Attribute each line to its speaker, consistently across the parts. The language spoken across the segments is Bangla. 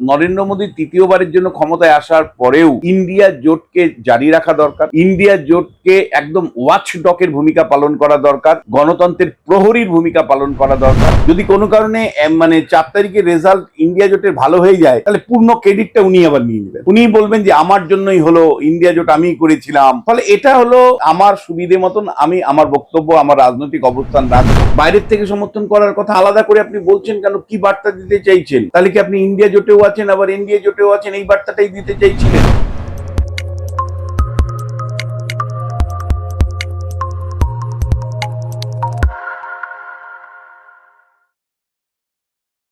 Speaker 1: নরেন্দ্র মোদী তৃতীয়বারের জন্য ক্ষমতায় আসার পরেও ইন্ডিয়া জোটকে জারি রাখা দরকার। ইন্ডিয়া জোটকে একদম ওয়াচ ডকের ভূমিকা পালন করা দরকার, গণতন্ত্রের প্রহরীর ভূমিকা পালন করা দরকার। যদি কোনো কারণে মানে চার তারিখের রেজাল্ট ইন্ডিয়া জোটের ভালো হয়ে যায়, তাহলে পূর্ণ ক্রেডিটটা উনি আবার নিয়ে নেবেন। উনি বলবেন যে, আমার জন্যই হলো ইন্ডিয়া জোট আমি করেছিলাম। ফলে এটা হলো আমার সুবিধে মতন আমি আমার বক্তব্য, আমার রাজনৈতিক অবস্থান রাখব। বাইরের থেকে সমর্থন করার কথা আলাদা করে আপনি বলছেন কেন? কি বার্তা দিতে চাইছেন? তাহলে কি আপনি ইন্ডিয়া জোটেও আছেন, আবার ইন্ডিয়া জোটেও আছেন, এই বার্তাটাই দিতে চাইছিলেন।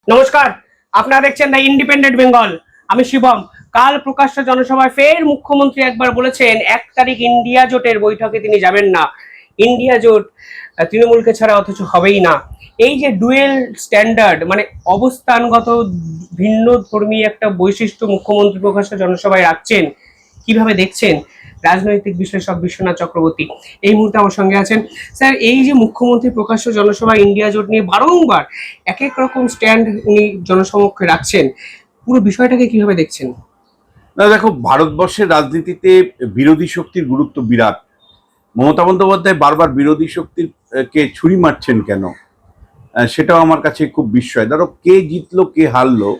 Speaker 2: নমস্কার, আপনারা দেখছেন দ্য ইন্ডিপেন্ডেন্ট বেঙ্গল আমি শিবম। কাল প্রকাশ্য জনসভায় ফের মুখ্যমন্ত্রী একবার বলেছেন, এক তারিখ ইন্ডিয়া জোটের বৈঠকে তিনি যাবেন না। ইন্ডিয়া জোট তৃণমূলকে ছাড়া অথচ হবেই না। এই যে ডুয়েল স্ট্যান্ডার্ড মানে অবস্থানগত ভিন্ন ধর্মী একটা বৈশিষ্ট্য মুখ্যমন্ত্রী প্রকাশ্য জনসভায় রাখছেন, কীভাবে দেখছেন? রাজনৈতিক বিশ্লেষক বিশ্বনাথ চক্রবর্তী এই মুহূর্তে আমার সঙ্গে আছেন। স্যার, এই যে মুখ্যমন্ত্রী প্রকাশ্য জনসভায় ইন্ডিয়া জোট নিয়ে বারংবার এক এক রকম স্ট্যান্ড উনি জনসমক্ষে রাখছেন, পুরো বিষয়টাকে কীভাবে দেখছেন?
Speaker 1: না, দেখো, ভারতবর্ষের রাজনীতিতে বিরোধী শক্তির গুরুত্ব বিরাট। মমতা বন্দ্যোপাধ্যায় বারবার বিরোধী শক্তির কে ছুরি মারছেন কেন? সেটাও আমার কাছে খুব বিস্ময়। ধরো কে জিতলো, কে হারলো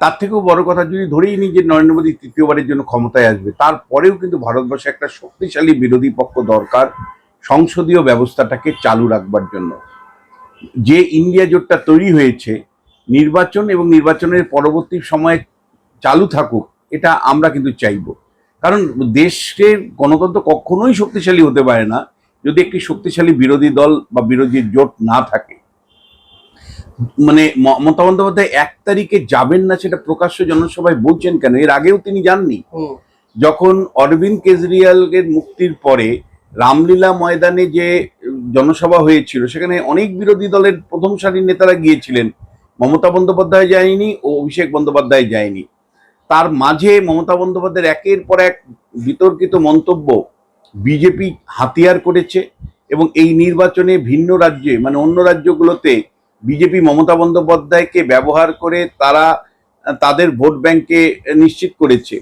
Speaker 1: তার থেকেও বড় কথা যদি ধরেই নিই যে নরেন্দ্র মোদী তৃতীয়বারের জন্য ক্ষমতায় আসবে, তারপরেও কিন্তু ভারতবর্ষে একটা শক্তিশালী বিরোধী পক্ষ দরকার সংসদীয় ব্যবস্থাটাকে চালু রাখবার জন্য। যে ইন্ডিয়া জোটটা তৈরি হয়েছে, নির্বাচন এবং নির্বাচনের পরবর্তী সময়ে চালু থাকুক, এটা আমরা কিন্তু চাইব। কারণ দেশের গণতন্ত্র কখনোই শক্তিশালী হতে পারে না যদি একটি শক্তিশালী বিরোধী দল বা বিরোধী জোট না থাকে মানে মমতা বন্দ্যোপাধ্যায় এক তারিখে যাবেন না সেটা প্রকাশ্য জনসভায় বলছেন কেন? এর আগেও তিনি যাননি। যখন অরবিন্দ কেজরিওয়ালের মুক্তির পরে রামলীলা ময়দানে যে জনসভা হয়েছিল সেখানে অনেক বিরোধী দলের প্রথম সারির নেতারা গিয়েছিলেন। মমতা বন্দ্যোপাধ্যায় যায়নি ও অভিষেক বন্দ্যোপাধ্যায় যায়নি। তার মাঝে মমতা বন্দ্যোপাধ্যায়ের একের পর এক বিতর্কিত মন্তব্য বিজেপি হাতিয়ার করেছে এবং এই নির্বাচনে ভিন্ন রাজ্যে মানে অন্য রাজ্যগুলোতে বিজেপি মমতা বন্দ্যোপাধ্যায়কে ব্যবহার করে তারা, তাদের ভোট ব্যাংকে নিশ্চিত করেছে।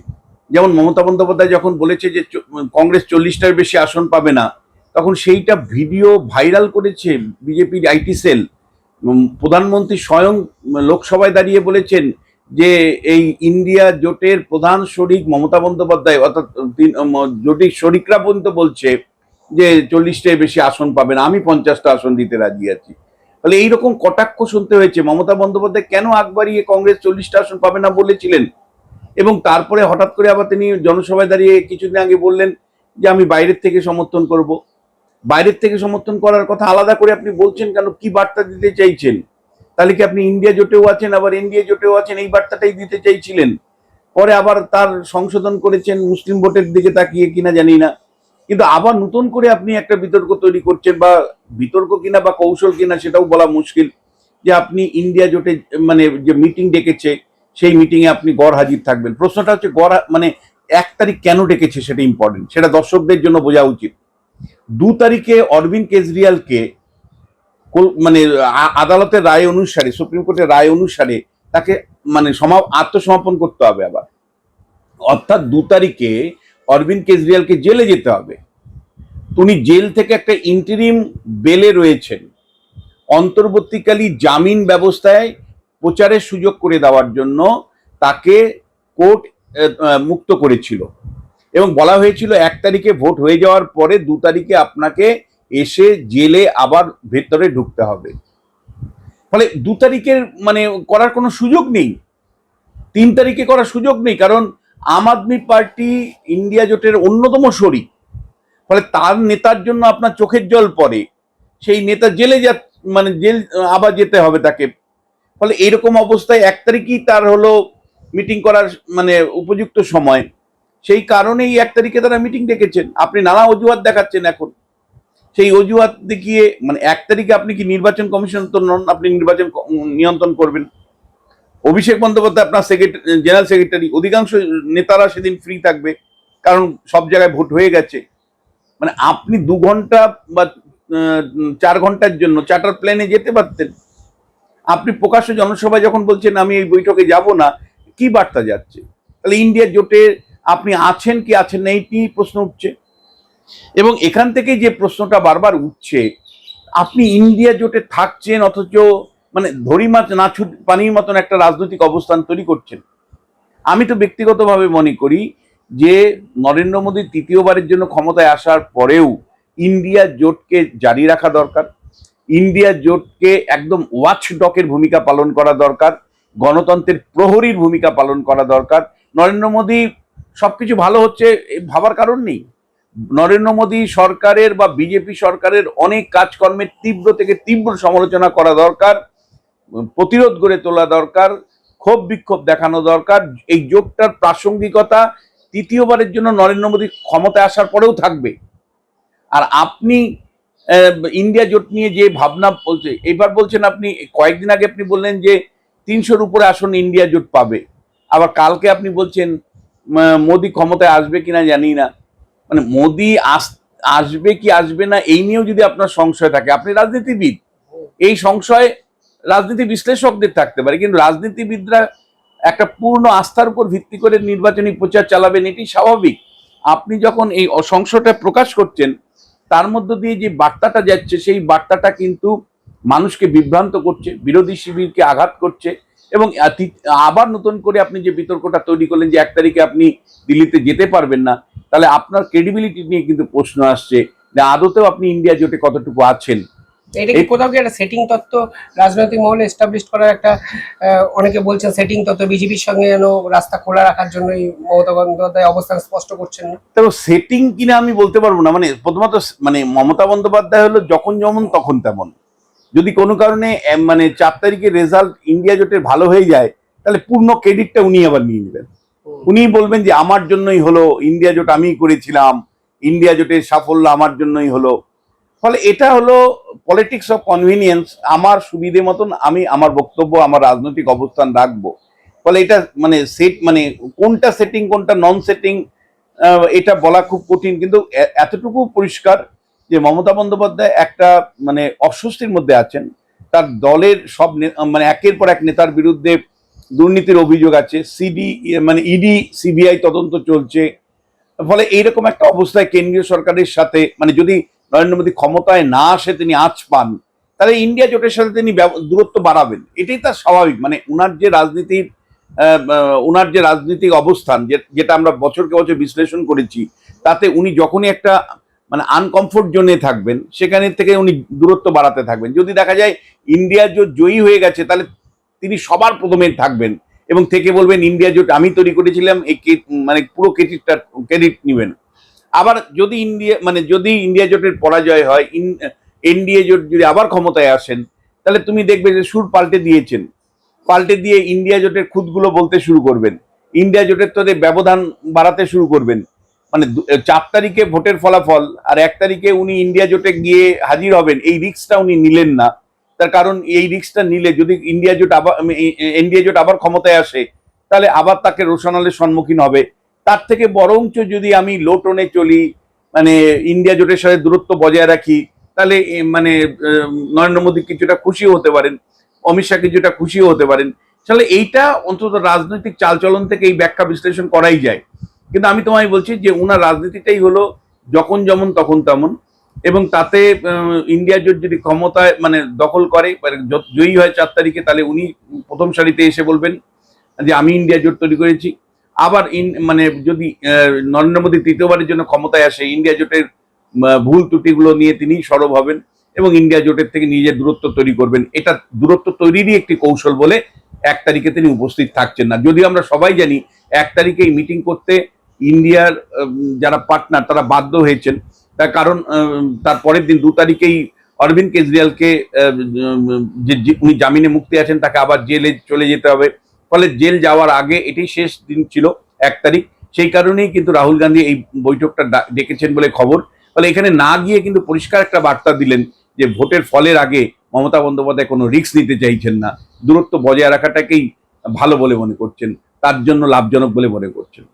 Speaker 1: যেমন মমতা বন্দ্যোপাধ্যায় যখন বলেছে যে কংগ্রেস চল্লিশটার বেশি আসন পাবে না, তখন সেইটা ভিডিও ভাইরাল করেছে বিজেপির আইটি সেল। প্রধানমন্ত্রী স্বয়ং লোকসভায় দাঁড়িয়ে বলেছেন যে এই ইন্ডিয়া জোটের প্রধান শরিক মমতা বন্দ্যোপাধ্যায়, অর্থাৎ জোটের শরিকরা পর্যন্ত বলছে যে চল্লিশটার বেশি আসন পাবে না আমি পঞ্চাশটা আসন দিতে রাজি আছি। তাহলে এইরকম কটাক্ষ শুনতে হয়েছে, মমতা বন্দ্যোপাধ্যায় কেন আকবরিয়ে কংগ্রেস চল্লিশটা আসন পাবে না বলেছিলেন? এবং তারপরে হঠাৎ করে আবার তিনি জনসভায় দাঁড়িয়ে কিছুদিন আগে বললেন যে আমি বাইরের থেকে সমর্থন করব। বাইরের থেকে সমর্থন করার কথা আলাদা করে আপনি বলছেন কেন? কি বার্তা দিতে চাইছেন? তাহলে কি আপনি ইন্ডিয়া জোটেও আছেন, আবার ইন্ডিয়া জোটেও আছেন? এই বার্তাটাই দিতে চাইছিলেন। পরে আবার তার সংশোধন করেছেন, মুসলিম ভোটের দিকে তাকিয়ে কিনা জানি না। কিন্তু আবার নতুন করে আপনি একটা বিতর্ক তৈরি করছেন, বা বিতর্ক কিনা বা কৌশল কিনা সেটাও বলা মুশকিল, যে আপনি ইন্ডিয়া জোটে মানে যে মিটিং ডেকেছে, সেই মিটিং এ আপনি গড় হাজির থাকবেন। প্রশ্নটা হচ্ছে গড় মানে এক তারিখ কেন ডেকেছে সেটা ইম্পর্টেন্ট সেটা দর্শকদের জন্য বোঝা উচিত। দু তারিখে অরবিন্দ কেজরিওয়ালকে কল- মানে আদালতের রায় অনুসারে, সুপ্রিম কোর্টের রায় অনুসারে তাকে মানে সমা, আত্মসমর্পণ করতে হবে আবার। অর্থাৎ দু তারিখে অরবিন্দ কেজরিওয়ালকে জেলে যেতে হবে। উনি জেল থেকে একটা ইন্টারিম বেলে রয়েছেন। অন্তর্বর্তীকালী জামিন ব্যবস্থায় প্রচারের সুযোগ করে দেওয়ার জন্য তাকে কোর্ট মুক্ত করেছিল। এবং বলা হয়েছিল এক তারিখে ভোট হয়ে যাওয়ার পরে দু তারিখে আপনাকে এসে জেলে আবার ভেতরে ঢুকতে হবে। ফলে দু তারিখের মানে করার কোনো সুযোগ নেই। তিন তারিখে করার সুযোগ নেই, কারণ আম আদমি পার্টি ইন্ডিয়া জোটের অন্যতম শরিক। ফলে তার নেতার জন্য আপনার চোখের জল পড়ে। সেই নেতা জেলে যা মানে জেল আবার যেতে হবে তাকে। ফলে এরকম অবস্থায় এক তারিখই তার হলো মিটিং করার মানে উপযুক্ত সময়। সেই কারণেই এক তারিখে তারা মিটিং ডেকেছেন। আপনি নানা অজুহাত দেখাচ্ছেন এখন। সেই অজুহাত দেখিয়ে মানে এক তারিখে আপনি কি নির্বাচন কমিশন তো নন, আপনি নির্বাচন নিয়ন্ত্রণ করবেন? অভিষেক বন্দ্যোপাধ্যায় আপনার সেক্রেটারি জেনারেল সেক্রেটারি অধিকাংশ নেতারা সেদিন ফ্রি থাকবে, কারণ সব জায়গায় ভোট হয়ে গেছে। মানে আপনি দু ঘণ্টা বা চার ঘণ্টার জন্য চার্টার প্লেনে যেতে পারতেন। আপনি প্রকাশ্য জনসভায় যখন বলছেন, আমি এই বৈঠকে যাব না, কি বার্তা যাচ্ছে? তাহলে ইন্ডিয়া জোটে আপনি আছেন কি আছেন না, এইটি প্রশ্ন উঠছে। এবং এখান থেকে যে প্রশ্নটা বারবার উঠছে, আপনি ইন্ডিয়া জোটে থাকছেন অথচ মানে ধরি মাছ নাছু পানির মতন একটা রাজনৈতিক অবস্থান তৈরি করছেন। আমি তো ব্যক্তিগতভাবে মনে করি যে নরেন্দ্র মোদী তৃতীয়বারের জন্য ক্ষমতায় আসার পরেও ইন্ডিয়া জোটকে জারি রাখা দরকার, ইন্ডিয়া জোটকে একদম ওয়াচ ডকের ভূমিকা পালন করা দরকার, গণতন্ত্রের প্রহরীর ভূমিকা পালন করা দরকার। নরেন্দ্র মোদী সবকিছু ভালো হচ্ছে ভাবার কারণ নেই। নরেন্দ্র মোদী সরকারের বা বিজেপি সরকারের অনেক কাজকর্মের তীব্র থেকে তীব্র সমালোচনা করা দরকার, প্রতিরোধ গড়ে তোলা দরকার, ক্ষোভ বিক্ষোভ দেখানো দরকার। এই যোগটার প্রাসঙ্গিকতা তৃতীয়বারের জন্য নরেন্দ্র মোদী ক্ষমতায় আসার পরেও থাকবে। আর আপনি ইন্ডিয়া জোট নিয়ে যে ভাবনা বলছে, এবার বলছেন আপনি, কয়েকদিন আগে আপনি বললেন যে তিনশোর উপরে আসন ইন্ডিয়া জোট পাবে। আবার কালকে আপনি বলছেন মোদী ক্ষমতায় আসবে কিনা জানি না। মানে মোদি আসবে কি আসবে না, এই নিয়েও যদি আপনার সংশয় থাকে, আপনি রাজনীতিবিদ। এই সংশয় রাজনীতি বিশ্লেষকদের থাকতে পারে, কিন্তু রাজনীতিবিদরা একটা পূর্ণ আস্থার উপর ভিত্তি করে নির্বাচনী প্রচার চালাবেন, এটি স্বাভাবিক। আপনি যখন এই সংশয়টা প্রকাশ করছেন, তার মধ্য দিয়ে যে বার্তাটা যাচ্ছে, সেই বার্তাটা কিন্তু মানুষকে বিভ্রান্ত করছে, বিরোধী শিবিরকে আঘাত করছে এবং আবার নতুন করে আপনি যে বিতর্কটা তৈরি করলেন যে এক তারিখে আপনি দিল্লিতে যেতে পারবেন না তাহলে আপনার ক্রেডিবিলিটি নিয়ে কিন্তু প্রশ্ন আসছে যে আদতেও আপনি ইন্ডিয়া জোটে কতটুকু আছেন?
Speaker 2: এটা কি কোথাও কি একটা সেটিং তত্ত্ব রাজনৈতিক মহলে এস্টাবলিশ করার একটা অনেকে বলছেন সেটিং তত্ত্ব বিজেপির সঙ্গে যেন রাস্তা খোলা রাখার মমতা বন্দ্যোপাধ্যায় অবস্থান স্পষ্ট করছেন না।
Speaker 1: তবে সেটিং কিনা আমি বলতে পারব না। মানে প্রথমত মানে মমতা বন্দ্যোপাধ্যায় হলো যখন যেমন তখন তেমন। যদি কোনো কারণে মানে চার তারিখে রেজাল্ট ইন্ডিয়া জোটের ভালো হয়ে যায় তাহলে পূর্ণ ক্রেডিটটা উনি আবার নিয়ে নেবেন। উনি বলবেন যে, আমার জন্যই হলো, ইন্ডিয়া জোট আমিই করেছিলাম, ইন্ডিয়া জোটের সাফল্য আমার জন্যই হলো। ফলে এটা হলো পলিটিক্স অফ কনভিনিয়েন্স আমার সুবিধে মতন আমি আমার বক্তব্য, আমার রাজনৈতিক অবস্থান রাখব। ফলে এটা মানে সেট মানে কোনটা সেটিং কোনটা নন সেটিং এটা বলা খুব কঠিন, কিন্তু এতটুকু পরিষ্কার যে, মমতা বন্দ্যোপাধ্যায় একটা মানে অস্বস্তির মধ্যে আছেন। তার দলের সব মানে একের পর এক নেতার বিরুদ্ধে দুর্নীতির অভিযোগ আছে, সিডি মানে ইডি, সিবিআই তদন্ত চলছে। ফলে এইরকম একটা অবস্থায় কেন্দ্রীয় সরকারের সাথে মানে যদি নরেন্দ্র মোদী ক্ষমতায় না আসে, তিনি আঁচ পান, তাহলে ইন্ডিয়া জোটের সাথে তিনি দূরত্ব বাড়াবেন। এটাই তার স্বাভাবিক। মানে উনার যে রাজনীতির উনার যে রাজনৈতিক অবস্থান যেটা আমরা বছরকে বছর বিশ্লেষণ করেছি, তাতে উনি যখনই একটা মানে আনকমফোর্ট জোনে থাকবেন, সেখানে থেকে উনি দূরত্ব বাড়াতে থাকবেন। যদি দেখা যায় ইন্ডিয়া জোট জয়ী হয়ে গেছে, তাহলে তিনি সবার প্রথমে থাকবেন এবং থেকে বলবেন, ইন্ডিয়া জোট, আমি তৈরি করেছিলাম, এই মানে পুরো ক্রেডিটটা, ক্রেডিট নেবেন। আবার যদি ইন্ডিয়া মানে যদি ইন্ডিয়া জোটের পরাজয় হয় এনডিএ জোট যদি আবার ক্ষমতায় আসেন, তাহলে তুমি দেখবে যে সুর পাল্টে দিয়েছেন। পাল্টে দিয়ে ইন্ডিয়া জোটের খুদগুলো বলতে শুরু করবেন। ইন্ডিয়া জোটের তোদের ব্যবধান বাড়াতে শুরু করবেন। মানে চার তারিখে ভোটের ফলাফল, আর এক তারিখে উনি ইন্ডিয়া জোটে গিয়ে হাজির হবেন। এই রিস্কটা উনি নিলেন না। তার কারণ এই রিক্সটা নিলে যদি ইন্ডিয়া জোট আবার এনডিএ জোট আবার ক্ষমতায় আসে, তাহলে আবার তাকে রোশনালের সম্মুখীন হবে। তার থেকে বরঞ্চ যদি আমি লো টোনে চলি মানে ইন্ডিয়া জোটের সাথে দূরত্ব বজায় রাখি, তাহলে মানে নরেন্দ্র মোদী কিছুটা খুশিও হতে পারেন, অমিত শাহ কিছুটা খুশিও হতে পারেন। তাহলে এইটা অন্তত রাজনৈতিক চালচলন থেকে এই ব্যাখ্যা বিশ্লেষণ করাই যায়। কিন্তু আমি তোমায় বলছি যে উনার রাজনীতিটাই হলো যখন যেমন তখন তেমন। এবং তাতে ইন্ডিয়া জোট যদি ক্ষমতায় মানে দখল করে মানে জয়ী হয় চার তারিখে, তাহলে উনি প্রথম সারিতে এসে বলবেন যে আমি ইন্ডিয়া জোট তৈরি করেছি। আবার ইন মানে যদি নরেন্দ্র মোদী তৃতীয়বারের জন্য ক্ষমতায় আসে ইন্ডিয়া জোটের ভুল ত্রুটিগুলো নিয়ে তিনি সরব হবেন এবং ইন্ডিয়া জোটের থেকে নিজের দূরত্ব তৈরি করবেন। এটা দূরত্ব তৈরিরই একটি কৌশল বলে এক তারিখে তিনি উপস্থিত থাকছেন না। যদিও আমরা সবাই জানি, এক তারিখে এই মিটিং করতে ইন্ডিয়ার যারা পার্টনার তারা বাধ্য হয়েছেন। তার কারণ তার পরের দিন দু তারিখেই অরবিন্দ কেজরিওয়ালকে যে উনি জামিনে মুক্তি আছেন, তাকে আবার জেলে চলে যেতে হবে। ফলে জেল যাওয়ার আগে এটাই শেষ দিন ছিল, এক তারিখ। সেই কারণেই কিন্তু রাহুল গান্ধী এই বৈঠকটা ডেকেছেন বলে খবর। ফলে এখানে না গিয়ে কিন্তু পরিষ্কার একটা বার্তা দিলেন যে, ভোটের ফলের আগে মমতা বন্দ্যোপাধ্যায় কোনো রিস্ক নিতে চাইছেন না। দূরত্ব বজায় রাখাটাকেই ভালো বলে মনে করছেন। তার জন্য লাভজনক বলে মনে করছেন।